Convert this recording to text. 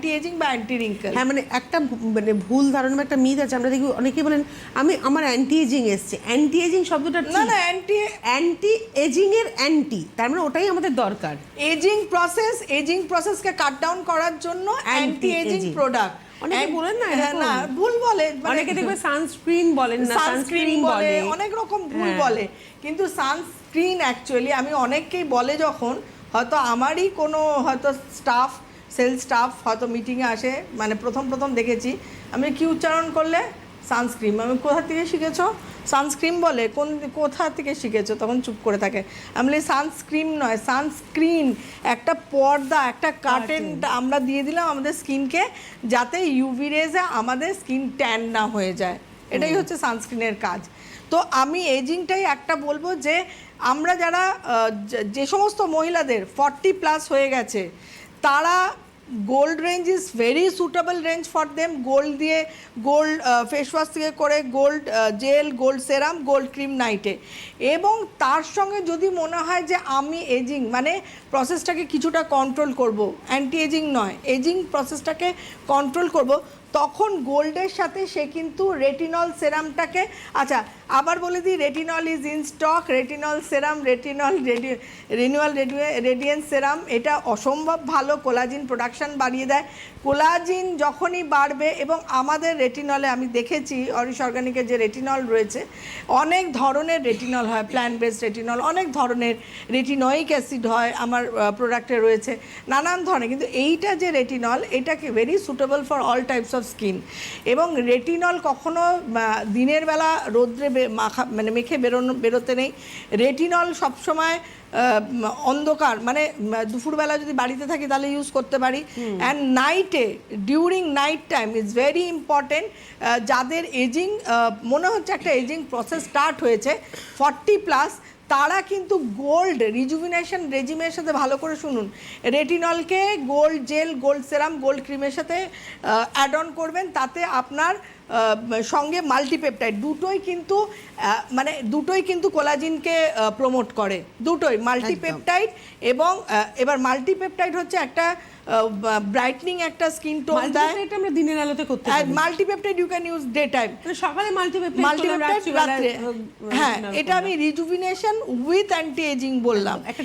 Anti ageing বা anti wrinkle হ্যাঁ মানে একটা মানে ভুল ধারণা বা একটা মিথ আছে। আমরা দেখি অনেকেই বলেন আমি আমার অ্যান্টি এজিং এসছে। অ্যান্টি এজিং শব্দটা না না অ্যান্টি অ্যান্টি এজিং এর অ্যান্টি তার মানে ওটাই আমাদের দরকার। এজিং প্রসেস এজিং প্রসেসকে কাট ডাউন করার জন্য অ্যান্টি এজিং প্রোডাক্ট অনেকে বলেন না এরকম। না ভুল বলে মানে অনেকে দেখবে সানস্ক্রিন বলেন না সানস্ক্রিন বলে অনেক রকম ভুল হ্যাঁ। বলে। কিন্তু সানস্ক্রিন অ্যাকচুয়ালি আমি অনেককেই বলে যখন হয়তো আমারই কোনো হয়তো স্টাফ সেল স্টাফ হয়তো মিটিংয়ে আসে মানে প্রথম প্রথম দেখেছি। আমি কি উচ্চারণ করলে? সানস্ক্রিন আমি কোথা থেকে শিখেছো? সানস্ক্রিন বলে কোন কোথা থেকে শিখেছো? তখন চুপ করে থাকে। আমি বলি সানস্ক্রিন নয় সানস্ক্রিন। একটা পর্দা একটা কার্টেন আমরা দিয়ে দিলাম আমাদের স্কিনকে যাতে ইউভি রেজে আমাদের স্কিন ট্যান না হয়ে যায়। এটাই হচ্ছে সানস্ক্রিনের কাজ। তো আমি এজিংটাই একটা বলব যে আমরা যারা যে সমস্ত মহিলাদের ফর্টি প্লাস হয়ে গেছে তারা gold range is very suitable range for them gold দিয়ে গোল্ড ফেস ওয়াশ থেকে করে gold gel gold serum gold cream নাইটে এবং তার সঙ্গে যদি মনে হয় যে আমি এজিং মানে প্রসেসটাকে কিছুটা কন্ট্রোল করব। অ্যান্টি এজিং নয় এজিং প্রসেসটাকে কন্ট্রোল করব। তখন গোল্ডের সাথে সে কিন্তু রেটিনল সেরামটাকে আচ্ছা আবার বলে দিই retinol is in stock retinol serum retinol ready renewal radiance serum এটা অসম্ভব ভালো কোলাজিন প্রোডাকশান বাড়িয়ে দেয়। কোলাজিন যখনই বাড়বে এবং আমাদের রেটিনলে আমি দেখেছি অরিশ অর্গানিকের যে রেটিনল রয়েছে, অনেক ধরনের রেটিনল হয় প্ল্যান্ট বেসড রেটিনল অনেক ধরনের রেটিনয়িক অ্যাসিড হয় আমার প্রোডাক্টে রয়েছে, নানান ধরনের, কিন্তু এইটা যে রেটিনল এটাকে very suitable for all types of skin এবং রেটিনল কখনো দিনের বেলা রোদ্রে মাখা মানে মেখে বেরোনো বেরোতে নেই। রেটিনল সবসময় অন্ধকার মানে দুপুরবেলা যদি বাড়িতে থাকি তাহলে ইউজ করতে পারি। অ্যান্ড নাইটে during night time is very important যাদের এজিং মনে হচ্ছে একটা এজিং প্রসেস স্টার্ট হয়েছে ফর্টি প্লাস তারা কিন্তু গোল্ড রিজুভিনেশন রেজিমের সাথে ভালো করে শুনুন। রেটিনলকে gold gel gold serum gold ক্রিমের সাথে অ্যাড অন করবেন। তাতে আপনার সঙ্গে মাল্টিপেপটাইড দুটোই কিন্তু মানে দুটোই কিন্তু কোলাজিনকে প্রমোট করে। দুটোই মাল্টিপেপটাইড এবং এবার মাল্টিপেপটাইড হচ্ছে একটা ব্রাইটনিং একটা স্কিন টোন দেয়। মাল্টিপেপটাইড আমরা দিনের আলোতে করতে পারি। Multipeptide you can use day time সকালে মাল্টিপেপটাইড মাল্টিপেপটাইড রাত্রে। হ্যাঁ এটা আমি রিজুভিনেশন উইথ অ্যান্টি এজিং বললাম একটা